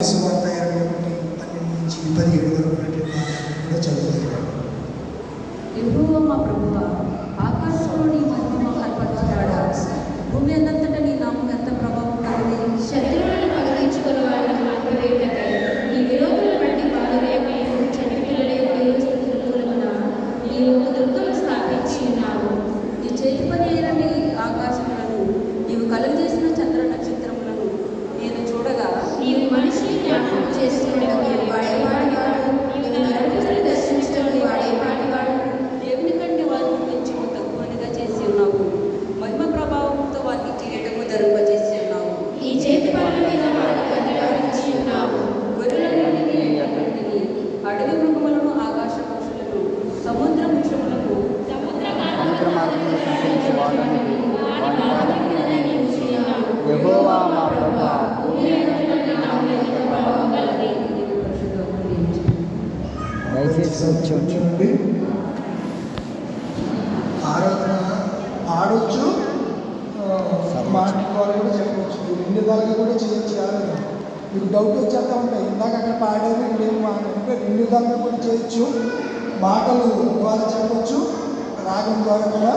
సువార్త ఇరవై ఒకటి పన్నెండు నుంచి పదిహేడు వరకు ఉన్నటువంటి మాటలను కూడా చదువుతున్నాను యెహోవా మా ప్రభువ ఆకాశంలో నీ మహిమ భూమి అంతటా నీ నామం ఎంత ప్రభావం కలిగి? శత్రువులను పగతించుకుని వాళ్ళని ఆపివేయుటకై నీ విరోధులను బట్టి నీ ఒక దుర్గం ధరింపజేసి ఉన్నావు నీ చేతి పనుల మీద ఉన్నావు గొర్రెలన్నిటినీ ఎడ్లన్నిటినీ, అడవి మృగములను ఆకాశ పక్షులను సముద్ర వృక్షములను సముద్ర సముద్ర మార్గంలో సంచరించే వాటన్నిటి వాటి పాదములను నీవు ఉన్నావు యెహోవా మా ప్రభువా, భూమి అంతటా నీ నామం ఎంత ప్రభావం గలది. దయచేసి కూర్చోండి చూడండి ఆరాధన ఆడొచ్చు ఆ, కూడా చెప్పవచ్చు మీరు ఎన్ని విధాలుగా కూడా చేయొచ్చు ఆరాధన మీకు డౌట్ వచ్చేస్తా ఉంటాయి. ఇందాక అక్కడ పాడారు నేను ఏం రెండు విధాలుగా కూడా చేయొచ్చు. మాటలు ద్వారా చెప్పవచ్చు రాగం ద్వారా కూడా